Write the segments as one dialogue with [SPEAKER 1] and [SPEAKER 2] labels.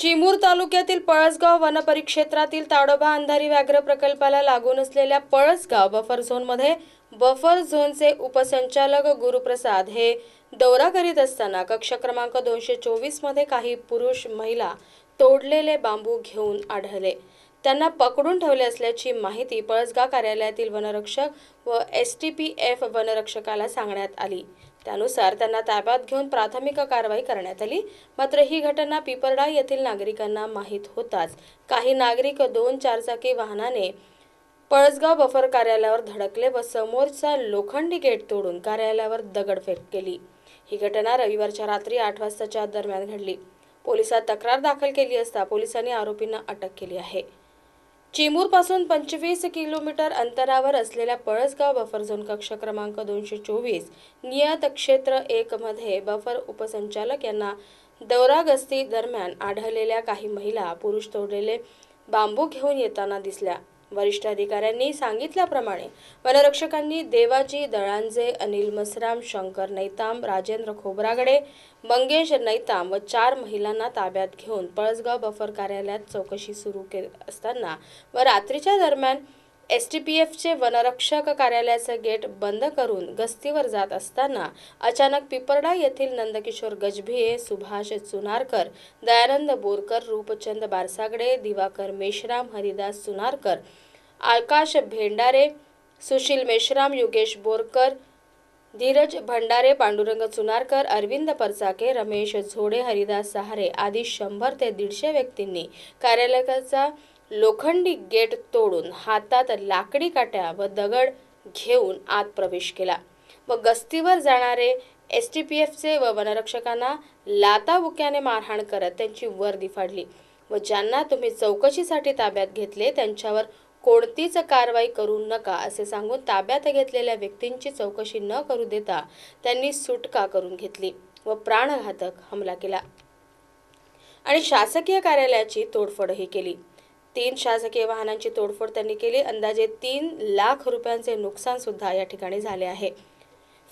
[SPEAKER 1] चिमूर तालुक्यातील पळसगाव वनपरिक्षेत्रातील ताडोबा अंधारी व्याघ्र प्रकल्पाला लागून असलेल्या पळसगाव बफर झोनमध्ये बफर झोनचे उपसंचालक गुरुप्रसाद हे दौरा करीत असताना कक्ष क्रमांक दोनशे चोवीसमध्ये काही पुरुष महिला तोडलेले बांबू घेऊन आढळले. त्यांना पकडून ठेवले असल्याची माहिती पळसगाव कार्यालयातील वनरक्षक व एस टी पी एफ वनरक्षकाला सांगण्यात आली. त्यानुसार त्यांना ताब्यात घेऊन प्राथमिक कारवाई करण्यात आली. मात्र ही घटना पिपरडा येथील नागरिकांना माहीत होताच. काही नागरिक दोन चारचाकी वाहनाने पळसगाव बफर कार्यालयावर धडकले व समोरचा लोखंडी गेट तोडून कार्यालयावर दगडफेक केली. ही घटना रविवारच्या रात्री आठ वाजताच्या दरम्यान घडली. पोलिसात तक्रार दाखल केली असता पोलिसांनी आरोपींना अटक केली आहे. चेंबूरपासून पंचवीस किलोमीटर अंतरावर असलेल्या पळसगाव बफर झोन कक्ष क्रमांक दोनशे चोवीस नियत क्षेत्र एकमध्ये बफर उपसंचालक यांना दौरा गस्ती दरम्यान आढळलेल्या काही महिला पुरुष तोडलेले बांबू घेऊन येताना दिसल्या. वरिष्ठ अधिकाऱ्यांनी सांगितल्याप्रमाणे वनरक्षकांनी देवाजी दळांजे अनिल मसराम शंकर नैताम राजेंद्र खोबरागडे मंगेश नैताम व चार महिलांना ताब्यात घेऊन पळसगाव बफर कार्यालयात चौकशी सुरू केली असताना व रात्रीच्या दरम्यान एस टी पी एफचे वनरक्षक कार्यालयाचं गेट बंद करून गस्तीवर जात असताना अचानक पिपरडा येथील नंदकिशोर गजभिये सुभाष चुनारकर दयानंद बोरकर रूपचंद बारसागडे दिवाकर मेश्राम हरिदास चुनारकर आकाश भेंडारे सुशील मेश्राम योगेश बोरकर धीरज भंडारे पांडुरंग चुनारकर अरविंद परचाके रमेश झोडे हरिदास सहारे आदी शंभर ते दीडशे व्यक्तींनी कार्यालयाचा लोखंडी गेट तोडून हातात लाकडी काट्या व दगड घेऊन आत प्रवेश केला. व गस्तीवर जाणारे एस टी पी एफचे व वनरक्षकांना लाताबुक्याने मारहाण करत त्यांची वर्दी फाडली. व ज्यांना तुम्ही चौकशीसाठी ताब्यात घेतले त्यांच्यावर कोणतीच कारवाई करू नका असे सांगून ताब्यात घेतलेल्या व्यक्तींची चौकशी न करू देता त्यांनी सुटका करून घेतली व प्राणघातक हमला केला. आणि शासकीय कार्यालयाची तोडफोडही केली. तीन शासकीय वाहनांची तोडफोड त्यांनी केली. अंदाजे तीन लाख रुपयांचे नुकसान सुद्धा या ठिकाणी झाले आहे.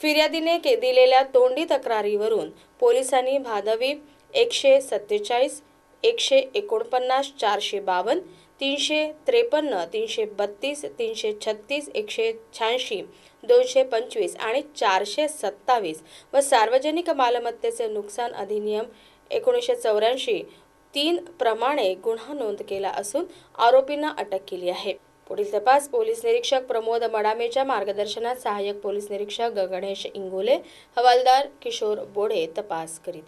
[SPEAKER 1] फिर्यादीने के दिलेल्या तोंडी तक्रारीवरून पोलिसांनी भादवी एकशे सत्तेचाळीस एकशे एकोणपन्नास चारशे बावन्न तीनशे त्रेपन्न तीनशे बत्तीस तीनशे छत्तीस एकशे शहाऐंशी दोनशे पंचवीस आणि चारशे सत्तावीस व सार्वजनिक मालमत्तेचे नुकसान अधिनियम एकोणीसशे चौऱ्याऐंशी तीन प्रमाणे गुन्हा नोंद केला असून आरोपींना अटक केली आहे. पुढील तपास पोलीस निरीक्षक प्रमोद मडामेच्या मार्गदर्शनात सहाय्यक पोलीस निरीक्षक गणेश इंगोले हवालदार किशोर बोडे तपास करीत आहेत.